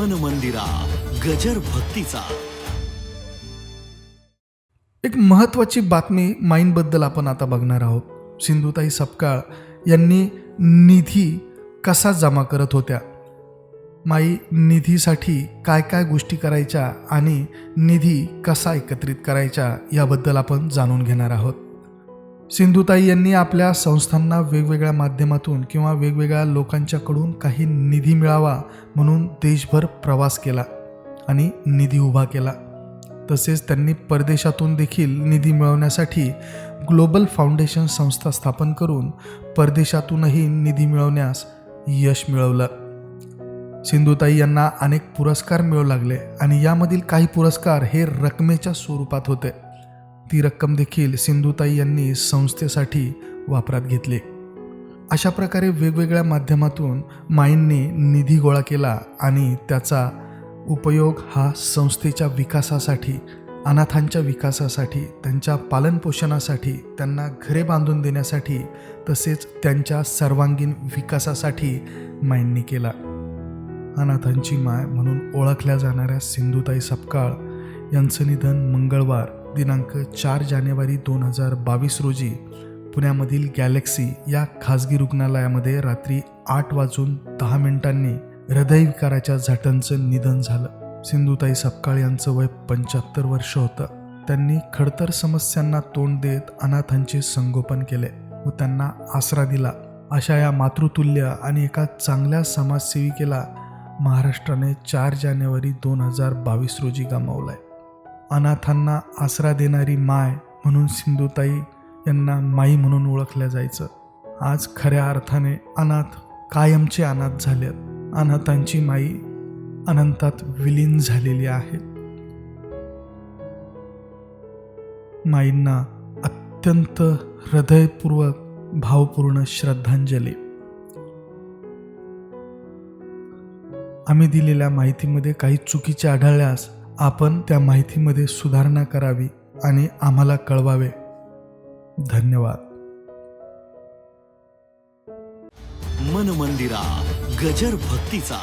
मन मंदिरा गजर भक्तीचा. एक महत्त्वाची बातमी माईंबद्दल आपण आता बघणार आहोत. सिंधुताई सपकाळ यांनी निधी कसा जमा करत होत्या? माई निधीसाठी काय काय गोष्टी करायच्या आणि निधी कसा एकत्रित करायच्या याबद्दल आपण जाणून घेणार आहोत. सिंधुताई यांनी आपल्या संस्थांना वेगवेगळ्या माध्यमातून किंवा वेगवेगळ्या लोकांच्याकडून काही निधी मिळावा म्हणून देशभर प्रवास केला आणि निधी उभा केला. तसेच त्यांनी परदेशातून देखील निधी मिळवण्यासाठी ग्लोबल फाउंडेशन संस्था स्थापन करून परदेशातूनही निधी मिळवण्यास यश मिळवलं. सिंधुताई यांना अनेक पुरस्कार मिळू लागले आणि यामधील काही पुरस्कार हे रकमेच्या स्वरूपात होते. ती रक्कम देखील सिंधुताई यांनी संस्थेसाठी वापरात घेतली. अशा प्रकारे वेगवेगळ्या माध्यमातून माईंनी निधी गोळा केला आणि त्याचा उपयोग हा संस्थेच्या विकासासाठी अनाथांच्या विकासासाठी त्यांच्या पालनपोषणासाठी त्यांना घरे बांधून देण्यासाठी तसेच त्यांच्या सर्वांगीण विकासासाठी माईंनी केला. अनाथांची माय म्हणून ओळखल्या जाणाऱ्या सिंधुताई सपकाळ यांचं निधन मंगळवार दिनांक चार जानेवारी दोन हजार बावीस रोजी पुण्यामधील गॅलेक्सी या खाजगी रुग्णालयामध्ये रात्री आठ वाजून दहा मिनिटांनी हृदयविकाराच्या झटांचं निधन झालं. सिंधुताई सपकाळ यांचं वय पंच्याहत्तर वर्ष होतं. त्यांनी खडतर समस्यांना तोंड देत अनाथांचे संगोपन केले व त्यांना आसरा दिला. अशा या मातृतुल्य आणि एका चांगल्या समाजसेविकेला महाराष्ट्राने चार जानेवारी दोन हजार बावीस रोजी गमावलाय. अनाथांना आसरा देणारी माय म्हणून सिंधुताई यांना माई म्हणून ओळखल्या जायचं. आज खऱ्या अर्थाने अनाथ कायमचे अनाथ झाले अनाथांची माई अनंतात विलीन झालेली आहे. माईंना अत्यंत हृदयपूर्वक भावपूर्ण श्रद्धांजली. आम्ही दिलेल्या माहितीमध्ये काही चुकीचे आढळल्यास आपण त्या माहितीमध्ये सुधारणा करावी आणि आम्हाला कळवावे. धन्यवाद. मन मंदिरा गजर भक्तीचा.